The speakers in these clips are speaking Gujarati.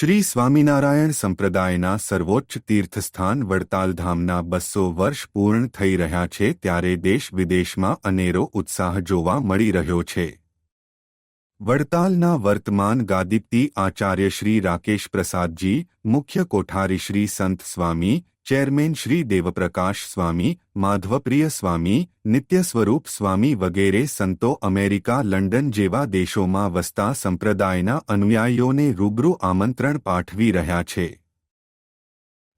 શ્રી સ્વામિનારાયણ સંપ્રદાયના સર્વોચ્ચ તીર્થસ્થાન વડતાલધામના બસો વર્ષ પૂર્ણ થઈ રહ્યા છે ત્યારે દેશ વિદેશમાં અનેરો ઉત્સાહ જોવા મળી રહ્યો છે. વડતાલના વર્તમાન ગાદીપ્તિ આચાર્ય શ્રી રાકેશ પ્રસાદજી, મુખ્ય કોઠારી શ્રી સંત સ્વામી, ચેરમેન શ્રી દેવપ્રકાશ સ્વામી, માધવપ્રિય સ્વામી નિત્ય સ્વરૂપ સ્વામી વગેરે સંતો અમેરિકા, લંડન જેવા દેશોમાં વસતા સંપ્રદાયના અનુયાયીઓને રૂબરૂ આમંત્રણ પાઠવી રહ્યા છે.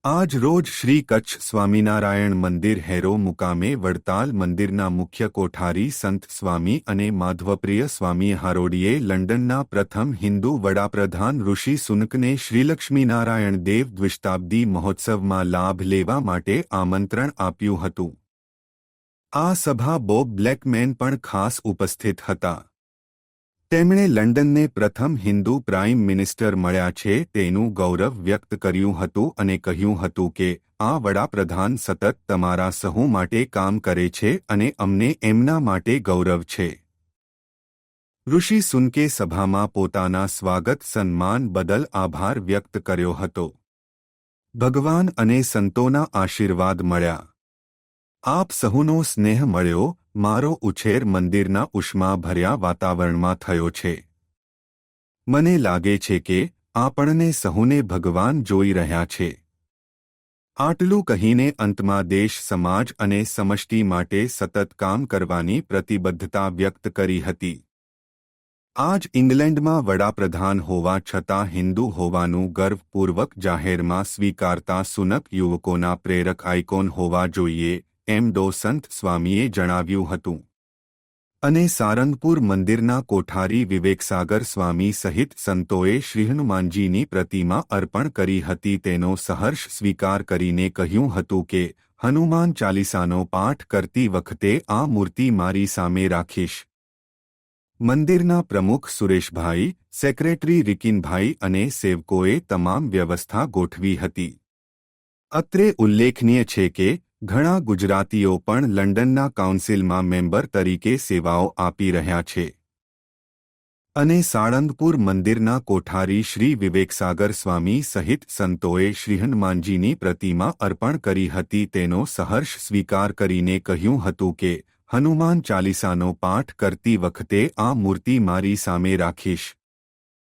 આજ રોજ શ્રી કચ્છ સ્વામિનારાયણ મંદિર હેરો મુકામે વડતાલ મંદિરના મુખ્ય કોઠારી સંત સ્વામી અને માધવપ્રિય સ્વામી હારોડીએ લંડનના પ્રથમ હિન્દુ વડાપ્રધાન ઋષિ સુનકને શ્રીલક્ષ્મીનારાયણ દેવ દ્વિશતાબ્દી મહોત્સવમાં લાભ લેવા માટે આમંત્રણ આપ્યું હતું. આ સભા બોબ બ્લેકમેન પણ ખાસ ઉપસ્થિત હતા. તેમણે લંડનને પ્રથમ હિન્દુ પ્રાઇમ મિનિસ્ટર મળ્યા છે તેનું ગૌરવ વ્યક્ત કર્યું હતું અને કહ્યું હતું કે, આ વડાપ્રધાન સતત તમારા સહુ માટે કામ કરે છે અને અમને એમના માટે ગૌરવ છે. ઋષિ સુનકે સભામાં પોતાના સ્વાગત સન્માન બદલ આભાર વ્યક્ત કર્યો હતો. ભગવાન અને સંતોના આશીર્વાદ મળ્યા. આપ સહુનો સ્નેહ મળ્યો મારો ઉછેર મંદિરના ઉષ્માભર્યા વાતાવરણમાં થયો છે. મને લાગે છે કે આપણને સહુને ભગવાન જોઈ રહ્યા છે. આટલું કહીને અંતમાં દેશ સમાજ અને સમષ્ટિ માટે સતત કામ કરવાની પ્રતિબદ્ધતા વ્યક્ત કરી હતી. આજ ઇંગ્લેન્ડમાં વડાપ્રધાન હોવા છતાં હિન્દુ હોવાનું ગર્વપૂર્વક જાહેરમાં સ્વીકારતા સુનક યુવકોના પ્રેરક આઇકોન હોવા જોઈએ. એમ ડોસંત સ્વામીએ જણાવ્યું હતું. અને સારંગપુર મંદિરના કોઠારી વિવેકસાગર સ્વામી સહિત સંતોએ શ્રીહનુમાનજીની પ્રતિમા અર્પણ કરી હતી તેનો સહર્ષ સ્વીકાર કરીને કહ્યું હતું કે, હનુમાન ચાલીસાનો પાઠ કરતી વખતે આ મૂર્તિ મારી સામે રાખીશ. મંદિરના પ્રમુખ સુરેશભાઈ, સેક્રેટરી રિકિનભાઈ અને સેવકોએ તમામ વ્યવસ્થા ગોઠવી હતી. અત્રે ઉલ્લેખનીય છે કે ઘણા ગુજરાતીઓ પણ લંડનના કાઉન્સિલમાં મેમ્બર તરીકે સેવાઓ આપી રહ્યા છે. અને સાળંગપુર મંદિરના કોઠારી શ્રી વિવેકસાગર સ્વામી સહિત સંતોએ શ્રીહનુમાનજીની પ્રતિમા અર્પણ કરી હતી તેનો સહર્ષ સ્વીકાર કરીને કહ્યું હતું કે, હનુમાન ચાલીસાનો પાઠ કરતી વખતે આ મૂર્તિ મારી સામે રાખીશ.